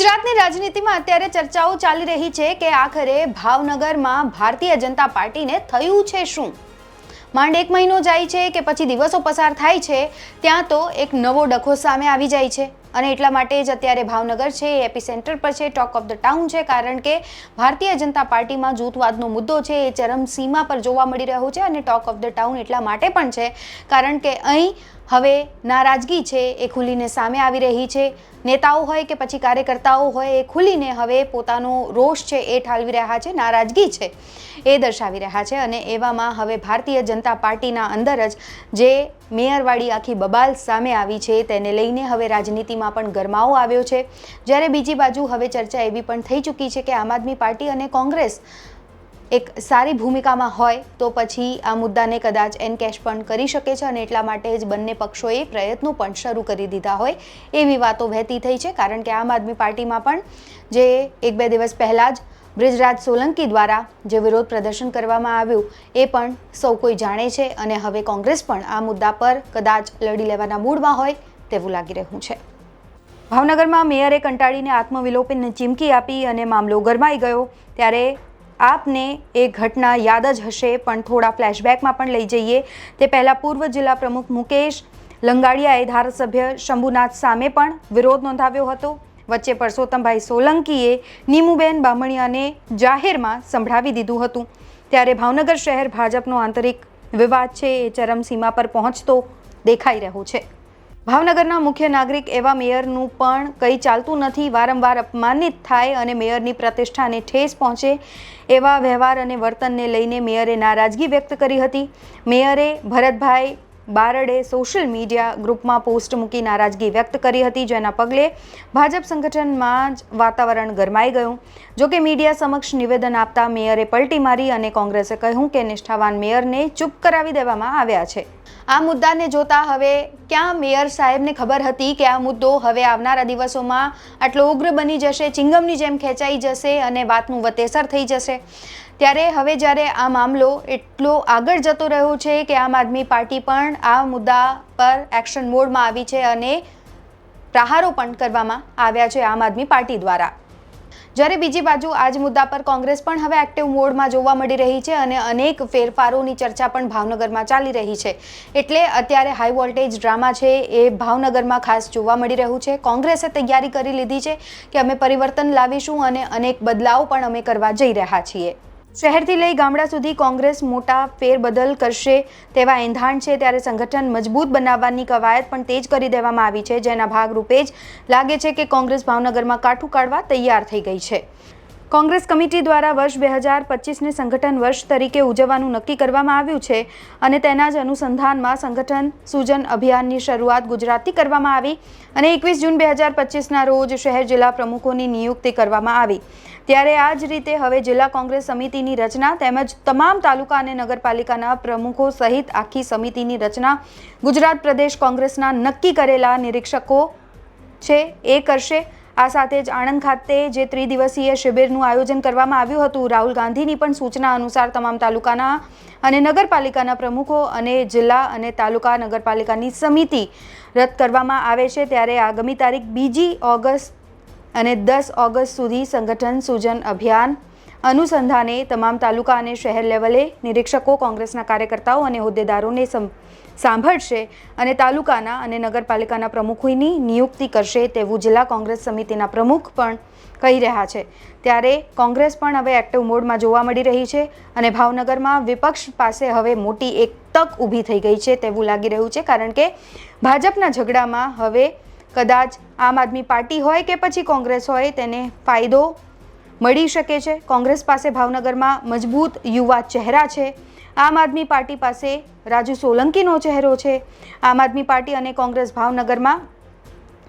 ગુજરાતની રાજનીતિમાં અત્યારે ચર્ચાઓ ચાલી રહી છે કે આખરે ભાવનગરમાં ભારતીય જનતા પાર્ટીને થયું છે શું? માંડ એક મહિનો જાય છે કે પછી દિવસો પસાર થાય છે, ત્યાં તો એક નવો ડખો સામે આવી જાય છે. અને એટલા માટે જ અત્યારે ભાવનગર છે, એ એપી સેન્ટર પર છે, ટોક ઓફ ધ ટાઉન છે, કારણ કે ભારતીય જનતા પાર્ટીમાં જૂથવાદનો મુદ્દો છે, એ ચરમસીમા પર જોવા મળી રહ્યો છે અને ટોક ઓફ ધ ટાઉન એટલા માટે પણ છે, કારણ કે અહીં હવે નારાજગી છે, એ ખુલીને સામે આવી રહી છે. નેતાઓ હોય કે પછી કાર્યકર્તાઓ હોય, એ ખુલીને હવે પોતાનો રોષ છે એ ઠાલવી રહ્યા છે, નારાજગી છે એ દર્શાવી રહ્યા છે. અને એવામાં હવે ભારતીય જનતા પાર્ટીના અંદર જ જે મેયરવાળી આખી બબાલ સામે આવી છે, તેને લઈને હવે રાજનીતિમાં પણ ગરમાવો આવ્યો છે. જ્યારે બીજી બાજુ હવે ચર્ચા એવી પણ થઈ ચૂકી છે કે આમ આદમી પાર્ટી અને કોંગ્રેસ એક સારી ભૂમિકામાં હોય તો પછી આ મુદ્દાને કદાચ એનકેશ પણ કરી શકે છે અને એટલા માટે જ બંને પક્ષોએ પ્રયત્નો પણ શરૂ કરી દીધા હોય એવી વાતો વહેતી થઈ છે. કારણ કે આમ આદમી પાર્ટીમાં પણ જે એક બે દિવસ પહેલાં જ બ્રિજરાજ સોલંકી દ્વારા જે વિરોધ પ્રદર્શન કરવામાં આવ્યું એ પણ સૌ કોઈ જાણે છે અને હવે કોંગ્રેસ પણ આ મુદ્દા પર કદાચ લડી લેવાના મૂડમાં હોય તેવું લાગી રહ્યું છે. ભાવનગરમાં મેયરે કંટાળીને આત્મવિલોપનની ચીમકી આપી અને મામલો ગરમાઈ ગયો ત્યારે આપને એ ઘટના યાદ જ હશે, પણ થોડા ફ્લેશબેકમાં પણ લઈ જઈએ. તે પહેલાં પૂર્વ જિલ્લા પ્રમુખ મુકેશ લંગાડિયાએ ધારાસભ્ય શંભુનાથ સામે પણ વિરોધ નોંધાવ્યો હતો. વચ્ચે પરસોત્તમભાઈ સોલંકીએ નીમુબેન બામણિયાને જાહેરમાં સંભળાવી દીધું હતું. ત્યારે ભાવનગર શહેર ભાજપનો આંતરિક વિવાદ છે, એ ચરમસીમા પર પહોંચતો દેખાઈ રહ્યો છે. ભાવનગરના મુખ્ય નાગરિક એવા મેયરનું પણ કંઈ ચાલતું નથી, વારંવાર અપમાનિત થાય અને મેયરની પ્રતિષ્ઠાને ઠેસ પહોંચે એવા વ્યવહાર અને વર્તનને લઈને મેયરે નારાજગી વ્યક્ત કરી હતી. મેયરે ભરતભાઈ બારડે સોશિયલ મીડિયા ગ્રુપમાં પોસ્ટ મૂકી નારાજગી વ્યક્ત કરી હતી, જેના પગલે ભાજપ સંગઠનમાં જ વાતાવરણ ગરમાઈ ગયું. જોકે મીડિયા સમક્ષ નિવેદન આપતા મેયરે પલટી મારી અને કોંગ્રેસે કહ્યું કે નિષ્ઠાવાન મેયરને ચૂપ કરાવી દેવામાં આવ્યા છે. આ મુદ્દાને જોતા હવે ક્યાં મેયર સાહેબને ખબર હતી કે આ મુદ્દો હવે આવનારા દિવસોમાં આટલો ઉગ્ર બની જશે, ચિંગમની જેમ ખેંચાઈ જશે અને વાતનું વતેસર થઈ જશે. ત્યારે હવે જ્યારે આ મામલો એટલો આગળ જતો રહ્યો છે કે આમ આદમી પાર્ટી પણ આ મુદ્દા પર એક્શન મોડમાં આવી છે અને પ્રહારો પણ કરવામાં આવ્યા છે આમ આદમી પાર્ટી દ્વારા. જ્યારે બીજી બાજુ આ જ મુદ્દા પર કોંગ્રેસ પણ હવે એક્ટિવ મોડમાં જોવા મળી રહી છે અને અનેક ફેરફારોની ચર્ચા પણ ભાવનગરમાં ચાલી રહી છે. એટલે અત્યારે હાઈ વોલ્ટેજ ડ્રામા છે એ ભાવનગરમાં ખાસ જોવા મળી રહ્યું છે. કોંગ્રેસે તૈયારી કરી લીધી છે કે અમે પરિવર્તન લાવીશું અને અનેક બદલાવ પણ અમે કરવા જઈ રહ્યા છીએ. શહેરથી લઈ ગામડા સુધી કોંગ્રેસ મોટા ફેરબદલ કરશે તેવા એંધાણ છે ત્યારે સંગઠન મજબૂત બનાવવાની કવાયત પણ તેજ કરી દેવામાં આવી છે, જેના ભાગરૂપે જ લાગે છે કે કોંગ્રેસ ભાવનગરમાં કાઠું કાઢવા તૈયાર થઈ ગઈ છે. કોંગ્રેસ કમિટી દ્વારા વર્ષ બે હજાર પચીસને સંગઠન વર્ષ તરીકે ઉજવવાનું નક્કી કરવામાં આવ્યું છે અને તેના જ અનુસંધાનમાં સંગઠન સૂજન અભિયાનની શરૂઆત ગુજરાતથી કરવામાં આવી અને એકવીસ જૂન બે હજાર પચીસના રોજ શહેર જિલ્લા પ્રમુખોની નિયુક્તિ કરવામાં આવી. ત્યારે આ જ રીતે હવે જિલ્લા કોંગ્રેસ સમિતિની રચના તેમજ તમામ તાલુકા અને નગરપાલિકાના પ્રમુખો સહિત આખી સમિતિની રચના ગુજરાત પ્રદેશ કોંગ્રેસના નક્કી કરેલા નિરીક્ષકો છે, એ કરશે. આ સાથે જ આણંદ ખાતે જે ત્રિદિવસીય શિબિરનું આયોજન કરવામાં આવ્યું હતું, રાહુલ ગાંધીની પણ સૂચના અનુસાર તમામ તાલુકાના અને નગરપાલિકાના પ્રમુખો અને જિલ્લા અને તાલુકા નગરપાલિકાની સમિતિ રદ કરવામાં આવે છે. ત્યારે આગામી તારીખ બીજી ઓગસ્ટ અને દસ ઓગસ્ટ સુધી સંગઠન સૂજન અભિયાન અનુસંધાને તમામ તાલુકા અને શહેર લેવલે નિરીક્ષકો, કોંગ્રેસના કાર્યકર્તાઓ અને હોદ્દેદારોને સાંભળશે અને તાલુકાના અને નગરપાલિકાના પ્રમુખોની નિયુક્તિ કરશે તેવું જિલ્લા કોંગ્રેસ સમિતિના પ્રમુખ પણ કહી રહ્યા છે. ત્યારે કોંગ્રેસ પણ હવે એક્ટિવ મોડમાં જોવા મળી રહી છે અને ભાવનગરમાં વિપક્ષ પાસે હવે મોટી એક તક ઊભી થઈ ગઈ છે તેવું લાગી રહ્યું છે કારણ કે ભાજપના ઝઘડામાં હવે કદાચ આમ આદમી પાર્ટી હોય કે પછી કોંગ્રેસ હોય તેને ફાયદો મળી શકે છે. કોંગ્રેસ પાસે ભાવનગરમાં મજબૂત યુવા ચહેરા છે. આમ આદમી પાર્ટી પાસે રાજુ સોલંકીનો ચહેરો છે. આમ આદમી પાર્ટી અને કોંગ્રેસ ભાવનગરમાં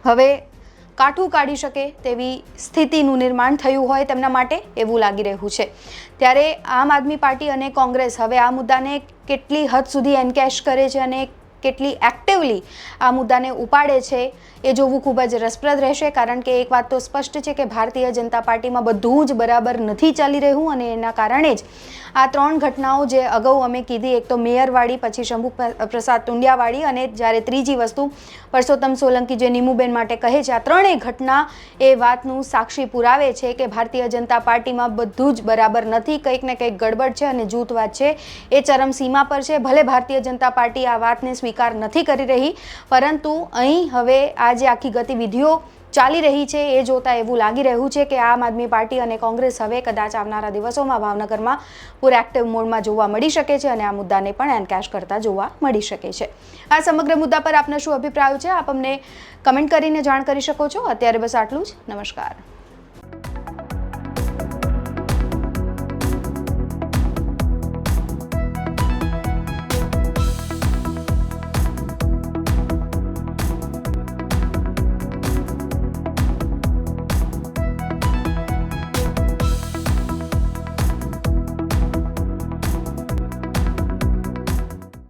હવે કાઠું કાઢી શકે તેવી સ્થિતિનું નિર્માણ થયું હોય તેમના માટે એવું લાગી રહ્યું છે. ત્યારે આમ આદમી પાર્ટી અને કોંગ્રેસ હવે આ મુદ્દાને કેટલી હદ સુધી એન્કેશ કરે છે અને કેટલી એક્ટિવલી આ મુદ્દાને ઉપાડે છે એ જોવું ખૂબ જ રસપ્રદ રહેશે, કારણ કે એક વાત તો સ્પષ્ટ છે કે ભારતીય જનતા પાર્ટીમાં બધું જ બરાબર નથી ચાલી રહ્યું અને એના કારણે જ આ ત્રણ ઘટનાઓ જે અગાઉ અમે કીધી, એક તો મેયરવાળી, પછી શંભુ પ્રસાદ તુંડિયાવાળી અને જ્યારે ત્રીજી વસ્તુ પરસોત્તમ સોલંકી જે નીમુબેન માટે કહે છે, આ ત્રણેય ઘટના એ વાતનું સાક્ષી પુરાવે છે કે ભારતીય જનતા પાર્ટીમાં બધું જ બરાબર નથી, કંઈક ને કંઈક ગડબડ છે અને જૂથવાદ છે, એ ચરમસીમા પર છે. ભલે ભારતીય જનતા પાર્ટી આ વાતને સ્વીકાર નથી કરી રહી, પરંતુ અહીં હવે આ જે આખી ગતિવિધિઓ ચાલી રહી છે એ જોતા એવું લાગી રહ્યું છે કે આમ આદમી પાર્ટી અને કોંગ્રેસ હવે કદાચ આવનારા દિવસોમાં ભાવનગરમાં પૂર એક્ટિવ મોડમાં જોવા મળી શકે છે અને આ મુદ્દાને પણ એનકેશ કરતા જોવા મળી શકે છે. આ સમગ્ર મુદ્દા પર આપનો શું અભિપ્રાય છે? આપ અમને કમેન્ટ કરીને જાણ કરી શકો છો. અત્યારે બસ આટલું જ. નમસ્કાર.